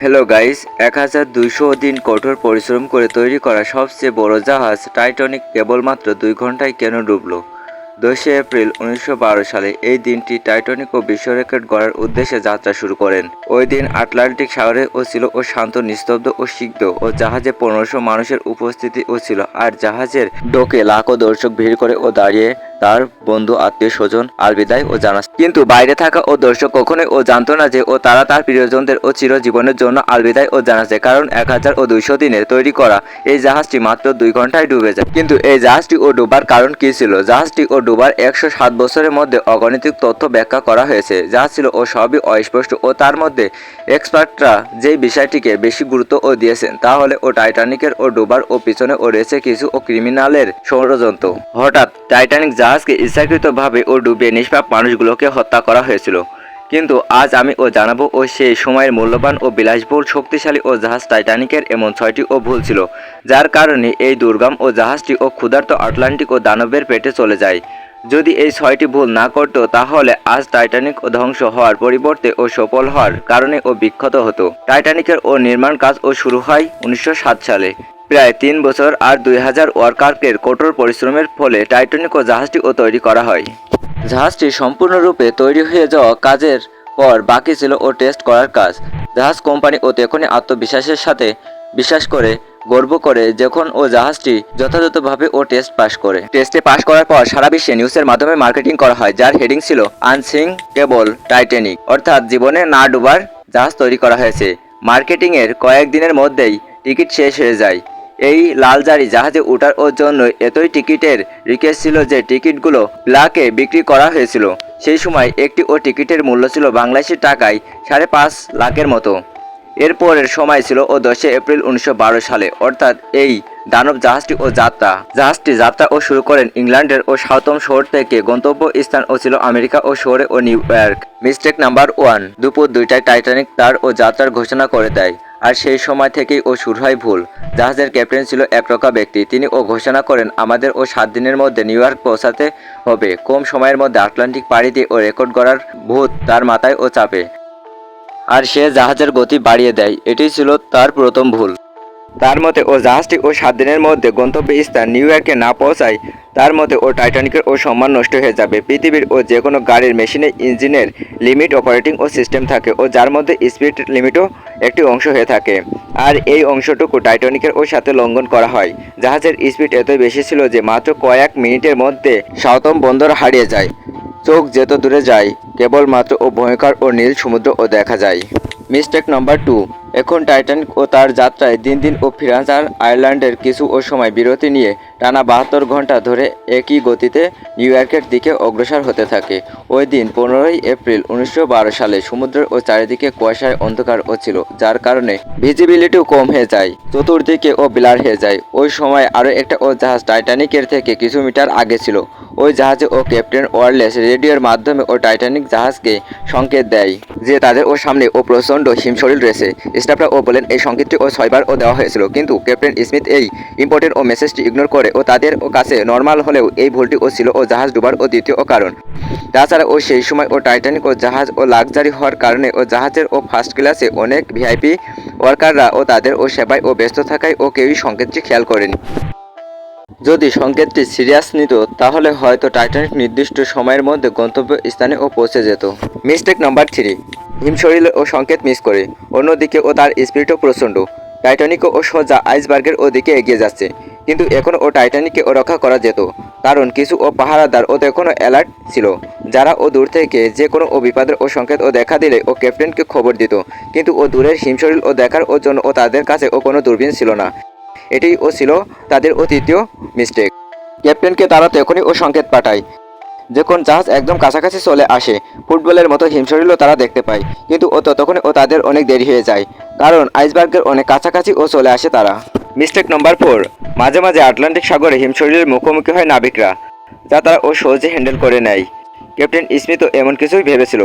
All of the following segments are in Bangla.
হ্যালো গাইস এক হাজার দুইশো দিন কঠোর পরিশ্রম করে তৈরি করা সবচেয়ে বড় জাহাজ টাইটানিক কেবলমাত্র দুই ঘন্টায় কেন ডুবলো? দশই এপ্রিল উনিশশো বারো সালে এই দিনটি টাইটানিক ও বিশ্ব রেকর্ড গড়ার উদ্দেশ্যে যাত্রা শুরু করেন। ওই দিন আটলান্টিক সাগরে ও ছিল ও শান্ত, নিস্তব্ধ ও সিদ্ধ ও জাহাজে পনেরোশো মানুষের উপস্থিতি ও ছিল। আর জাহাজের ডোকে লাখো দর্শক ভিড় করে ও দাঁড়িয়ে তার বন্ধু, আত্মীয় স্বজন আলবিদায় ও জানাস কিন্তু বাইরে থাকা ও দর্শক কখনোই ও জানতো না যে ও তারা তার প্রিয়জনদের ও চিরজীবনের জন্য আলবিদায় ও জানাসে কারণ এক হাজার ও দুইশো দিনে তৈরি করা এই জাহাজটি মাত্র দুই ঘন্টায় ডুবে যায়। কিন্তু এই জাহাজটি ও ডুবার কারণ কি ছিল? জাহাজটি ও ডুবার একশো সাত বছরের মধ্যে অগণিতিক তথ্য ব্যাখ্যা করা হয়েছে। যা ছিল ও সবই অস্পষ্ট ও তার মধ্যে এক্সপার্টরা যেই বিষয়টিকে বেশি গুরুত্ব ও দিয়েছেন, তা হলে ও টাইটানিকের ও ডুবার ও পিছনে ও রয়েছে কিছু ও ক্রিমিনালের ষড়যন্ত্র। হঠাৎ টাইটানিক জাহাজকে ইচ্ছাকৃতভাবে ও ডুবিয়ে নিষ্পাপ মানুষগুলোকে হত্যা করা হয়েছিল। কিন্তু আজ আমি ও জানাব ও সেই সময়ের মূল্যবান ও বিলাসবহুল, শক্তিশালী ও জাহাজ টাইটানিকের এমন ছয়টি ও ভুল ছিল, যার কারণে এই দুর্গম ও জাহাজটি ও ক্ষুধার্ত আটলান্টিক ও দানবের পেটে চলে যায়। যদি এই ছয়টি ভুল না করত, তাহলে আজ টাইটানিক ও ধ্বংস হওয়ার পরিবর্তে ও সফল হওয়ার কারণে ও বিক্ষত হতো। টাইটানিকের ও নির্মাণ কাজ ও শুরু হয় উনিশশো সাত সালে। প্রায় তিন বছর আর দুই হাজার ওয়ার্কারকের কঠোর পরিশ্রমের ফলে টাইটানিক ও জাহাজটি ও তৈরি করা হয়। জাহাজটি সম্পূর্ণরূপে তৈরি হয়ে যাওয়া কাজের পর বাকি ছিল ও টেস্ট করার কাজ। জাহাজ কোম্পানি ও তখনই আত্মবিশ্বাসের সাথে বিশ্বাস করে, গর্ব করে যখন ও জাহাজটি যথাযথভাবে ও টেস্ট পাশ করে। টেস্টে পাশ করার পর সারা বিশ্বে নিউজের মাধ্যমে মার্কেটিং করা হয়, যার হেডিং ছিল আনসিং কেবল টাইটানিক অর্থাৎ জীবনে না ডুবার জাহাজ তৈরি করা হয়েছে। মার্কেটিংয়ের কয়েকদিনের মধ্যেই টিকিট শেষ হয়ে যায়। এই লালজারি জাহাজে ওঠার জন্য এতই টিকিটের রিকোয়েস্ট ছিল যে টিকিটগুলো ব্ল্যাকে বিক্রি করা হয়েছিল। সেই সময় একটি ও টিকিটের মূল্য ছিল বাংলাদেশি টাকায় সাড়ে পাঁচ লাখের মতো। এরপরের সময় ছিল ও দশে এপ্রিল উনিশশো বারো সালে, অর্থাৎ এই দানব জাহাজটি ও যাত্রা। জাহাজটি যাত্রা ও শুরু করেন ইংল্যান্ডের ও সাউথম শহর থেকে গন্তব্য স্থান ও ছিল আমেরিকা ও শহরে ও New York. Mistake number one. দুপুর দুইটায় টাইটানিক তার ও যাত্রার ঘোষণা করে দেয়। আর সেই সময় থেকেই ও শুরু হয় ভুল। জাহাজের ক্যাপ্টেন ছিল একরকা ব্যক্তি। তিনি ও ঘোষণা করেন, আমাদের ও সাত দিনের মধ্যে নিউ ইয়র্ক পৌঁছাতে হবে। কম সময়ের মধ্যে আটলান্টিক পাড়ি দিয়ে ও রেকর্ড করার ভূত তার মাথায় ও চাপে। আর সে জাহাজের গতি বাড়িয়ে দেয়। এটি ছিল তার প্রথম ভুল। তার মতে ও জাহাজটি ও সাত দিনের মধ্যে গন্তব্য স্থান নিউ ইয়র্কে না পৌঁছায়, তার মতে ও টাইটানিকের ও সম্মান নষ্ট হয়ে যাবে। পৃথিবীর ও যে কোনো গাড়ির মেশিনে ইঞ্জিনের লিমিট, অপারেটিং ও সিস্টেম থাকে ও যার মধ্যে স্পিড লিমিটও একটি অংশ হয়ে থাকে। আর এই অংশটুকু টাইটানিকের ও সাথে লঙ্ঘন করা হয়। জাহাজের স্পিড এতই বেশি ছিল যে মাত্র কয়েক মিনিটের মধ্যে সাউথম বন্দর হারিয়ে যায়। চোখ যেত দূরে যায়, কেবলমাত্র ও ভয়ঙ্কর ও নীল সমুদ্র ও দেখা যায়। মিস্টেক নম্বর টু এখন টাইটানিক ও তার যাত্রায় দিন দিন ও ফ্রান্স আর আয়ারল্যান্ডের কিছু ও সময় বিরতি নিয়ে টানা বাহাত্তর ঘণ্টা ধরে একই গতিতে নিউ ইয়র্কের দিকে অগ্রসর হতে থাকে। ওই দিন পনেরোই এপ্রিল উনিশশো বারো সালে সমুদ্রের ও চারিদিকে কুয়াশায় অন্ধকার ছিল যার কারণে ভিজিবিলিটিও কম হয়ে যায়, চতুর্দিকে ও বিলার হয়ে যায়। ওই সময় আরও একটা ও জাহাজ টাইটানিকের থেকে কিছু মিটার আগে ছিল। ওই জাহাজে ও ক্যাপ্টেন ওয়ারলেস রেডিওর মাধ্যমে ও টাইটানিক জাহাজকে সংকেত দেয়, যে তাদের ও সামনে ও প্রচণ্ড হিমশরীর রয়েছে। স্টাফরা ও বলেন, এই সংকেতটি ও ছয়বার ও দেওয়া হয়েছিল। কিন্তু ক্যাপ্টেন স্মিথ এই ইম্পর্টেন্ট ও মেসেজটি ইগনোর করে ও তাদের কাছে নর্মাল হলেও এই ভুলটি ও ছিল ও জাহাজ ডুবার ও দ্বিতীয় কারণ। তাছাড়া ও সেই সময় ও টাইটানিক ও জাহাজ ও লাক্সারি হওয়ার কারণে ও জাহাজের ও ফার্স্ট ক্লাসে অনেক ভিআইপি ওয়ার্কাররা ও তাদের ও সেবায় ও ব্যস্ত থাকায় ও কেউই সংকেতটি খেয়াল করেনি। যদি সংকেতটি সিরিয়াস নিত, তাহলে হয়তো টাইটানিক নির্দিষ্ট সময়ের মধ্যে গন্তব্য স্থানে ও পৌঁছে যেত। Mistake number three. হিমশরীর ও সংকেত মিস করে। অন্যদিকে ও তার স্পিরিটও প্রচণ্ড। টাইটানিক ও সোজা আইসবার্গের ওদিকে এগিয়ে যাচ্ছে। কিন্তু এখনও ও টাইটানিককে ও রক্ষা করা যেত। কারণ কিছু ও পাহারাদার ও এখনও অ্যালার্ট ছিল, যারা ও দূর থেকে যে কোনো ও বিপদের ও সংকেত ও দেখা দিলে ও ক্যাপ্টেনকে খবর দিত। কিন্তু ও দূরের হিমশরীর ও দেখার ও জন্য ও তাদের কাছে ও কোনো দূরবীন ছিল না। এটাই ও ছিল তাদের ও তৃতীয় মিস্টেক ক্যাপ্টেনকে তারা তখনই ও সংকেত পাঠায়। যখন জাহাজ একদম কাছাকাছি চলে আসে, ফুটবলের মতো হিমশরীরও তারা দেখতে পায়। কিন্তু ও ততক্ষণে ও তাদের অনেক দেরি হয়ে যায়, কারণ আইসবার্গের অনেক কাছাকাছি ও চলে আসে তারা। মিস্টেক নম্বর ফোর মাঝে মাঝে আটলান্টিক সাগরে হিমশরীরের মুখোমুখি হয় নাবিকরা, যা তারা ও সহজে হ্যান্ডেল করে নেয়। ক্যাপ্টেন স্মিথও এমন কিছুই ভেবেছিল।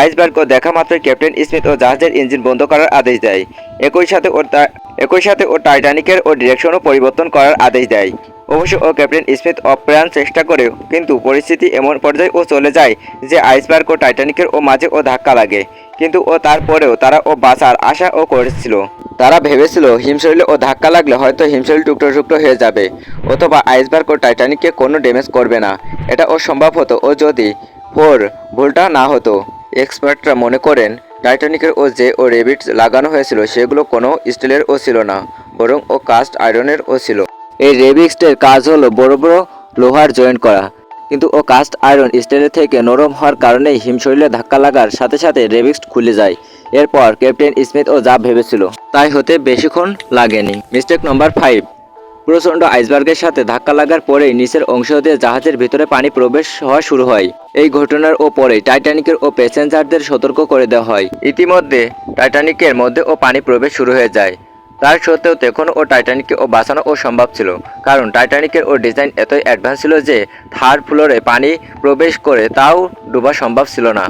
আইসবার্গ ও দেখা মাত্রই ক্যাপ্টেন স্মিথ ও জাহাজের ইঞ্জিন বন্ধ করার আদেশ দেয়। একই সাথে ও একই সাথে ও টাইটানিকের ও ডিরেকশনও পরিবর্তন করার আদেশ দেয়। অবশ্য ও ক্যাপ্টেন স্মিথ অপ্রাণ চেষ্টা করেও, কিন্তু পরিস্থিতি এমন পর্যায়ে ও চলে যায় যে আইসবার্গ ও টাইটানিকের ও মাঝে ও ধাক্কা লাগে। কিন্তু ও তারপরেও তারা ও বাঁচার আশা ও করেছিল। তারা ভেবেছিল হিমশৈলে ও ধাক্কা লাগলে হয়তো হিমশৈল টুকরো টুকরো হয়ে যাবে, অথবা আইসবার্গ ও টাইটানিককে কোনো ড্যামেজ করবে না। এটা ও সম্ভব হতো ও যদি ফোর ভুলটা না হতো। এক্সপার্টরা মনে করেন, টাইটানিকের ও যে ও রেবিট লাগানো হয়েছিল, সেগুলো কোনো স্টিলের ও ছিল না, বরং ও কাস্ট আয়রনের ও ছিল। এই রেবিক্সটের কাজ হলো বড় বড় লোহার জয়েন্ট করা, কিন্তু ও কাস্ট আয়রন স্টিলের থেকে নরম হওয়ার কারণেই হিমশৈলে ধাক্কা লাগার সাথে সাথে রেবিক্স খুলে যায়। এরপর ক্যাপ্টেন স্মিথ ও যা ভেবেছিল, তাই হতে বেশিক্ষণ লাগেনি। Mistake number five. প্রচণ্ড আইসবার্গের সাথে ধাক্কা লাগার পরেই নিচের অংশ দিয়ে জাহাজের ভিতরে পানি প্রবেশ হওয়া শুরু হয়। এই ঘটনার ও পরেই টাইটানিকের ও প্যাসেঞ্জারদের সতর্ক করে দেওয়া হয়। ইতিমধ্যে টাইটানিকের মধ্যে ও পানি প্রবেশ শুরু হয়ে যায়। তার সত্ত্বেও তখন ও টাইটানিককে ও বাঁচানো ও সম্ভব ছিল। কারণ টাইটানিকের ও ডিজাইন এতই অ্যাডভান্স ছিল যে থার্ড ফ্লোরে পানি প্রবেশ করে তাও ডোবা সম্ভব ছিল না।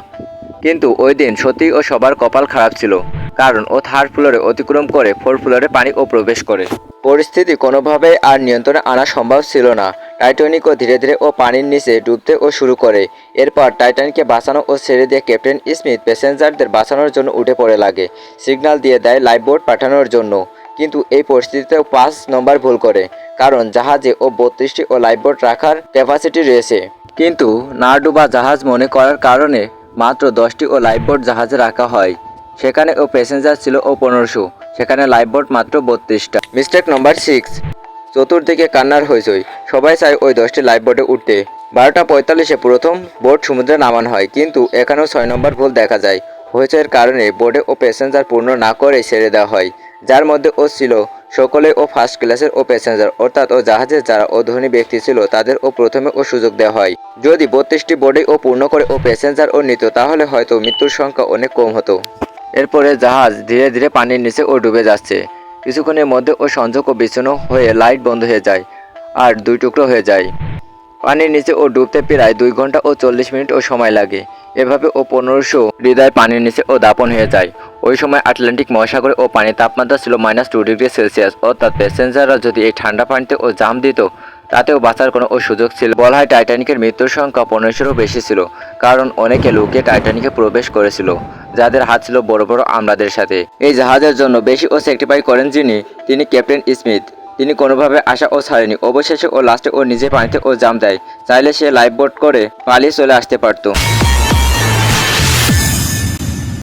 কিন্তু ওই দিন সত্যি ও সবার কপাল খারাপ ছিল, কারণ ও থার্ড ফ্লোরে অতিক্রম করে ফোর ফ্লোরে পানি ও প্রবেশ করে। পরিস্থিতি কোনোভাবেই আর নিয়ন্ত্রণে আনা সম্ভব ছিল না। টাইটানিকও ধীরে ধীরে ও পানির নিচে ডুবতে ও শুরু করে। এরপর টাইটানিককে বাঁচানো ও ছেড়ে দিয়ে ক্যাপ্টেন স্মিথ প্যাসেঞ্জারদের বাঁচানোর জন্য উঠে পড়ে লাগে সিগন্যাল দিয়ে দেয় লাইফবোট পাঠানোর জন্য। কিন্তু এই পরিস্থিতিতেও পাঁচ নম্বর ভুল করে, কারণ জাহাজে ও বত্রিশটি ও লাইফবোট রাখার ক্যাপাসিটি রয়েছে। কিন্তু না ডুবা জাহাজ মনে করার কারণে মাত্র দশটি ও লাইফবোট জাহাজে রাখা হয়। সেখানে ও প্যাসেঞ্জার ছিল ও পনেরোশো। সেখানে লাইফবোট মাত্র বত্রিশটা। Mistake number six. চতুর্দিকে কান্নার হইচই। সবাই চায় ওই দশটি লাইফ বোটে উঠতে। বারোটা পঁয়তাল্লিশে প্রথম বোট সমুদ্রে নামানো হয়, কিন্তু এখানেও ছয় নম্বর ভুল দেখা যায়। হইচইয়ের কারণে বোটে ও প্যাসেঞ্জার পূর্ণ না করে ছেড়ে দেওয়া হয়, যার মধ্যে ও ছিল। সকলে ও ফার্স্ট ক্লাসের ও প্যাসেঞ্জার অর্থাৎ ও জাহাজের যারা ও ধনী ব্যক্তি ছিল, তাদের ও প্রথমে ও সুযোগ দেওয়া হয়। যদি বত্রিশটি বোর্ডে ও পূর্ণ করে ও প্যাসেঞ্জার ও নিত, তাহলে হয়তো মৃত্যুর সংখ্যা অনেক কম হতো। এরপরে জাহাজ ধীরে ধীরে পানির নিচে ও ডুবে যাচ্ছে। কিছুক্ষণের মধ্যে ও সংযোগ ও বিচ্ছিন্ন হয়ে লাইট বন্ধ হয়ে যায় আর দুই টুকরো হয়ে যায়। পানির নিচে ও ডুবতে প্রায় দুই ঘণ্টা ও চল্লিশ মিনিট ও সময় লাগে। এভাবে ও পনেরোশো হৃদয় পানির নিচে ও দাপন হয়ে যায়। ওই সময় আটলান্টিক মহাসাগরে ও পানির তাপমাত্রা ছিল মাইনাস টু ডিগ্রি সেলসিয়াস। অর্থাৎ প্যাসেঞ্জাররা যদি এই ঠান্ডা পানিতে ও জাম দিত, তাতেও বাঁচার কোনো সুযোগ ছিল। বলা হয় টাইটানিকের মৃত্যুর সংখ্যা পনেরোশোরও বেশি ছিল, কারণ অনেকে লোকে টাইটানিকে প্রবেশ করেছিল, যাদের হাত ছিল বড় বড় আমলাদের সাথে। এই জাহাজের জন্য বেশি ও স্যাক্রিফাই করেন যিনি, তিনি ক্যাপ্টেন স্মিথ। তিনি কোনোভাবে আশা ও ছাড়েনি। অবশেষে ও লাস্টে ও নিজে পানিতে ও জাম দেয়। চাইলে সে লাইফ বোট করে পালিয়ে চলে আসতে পারতো।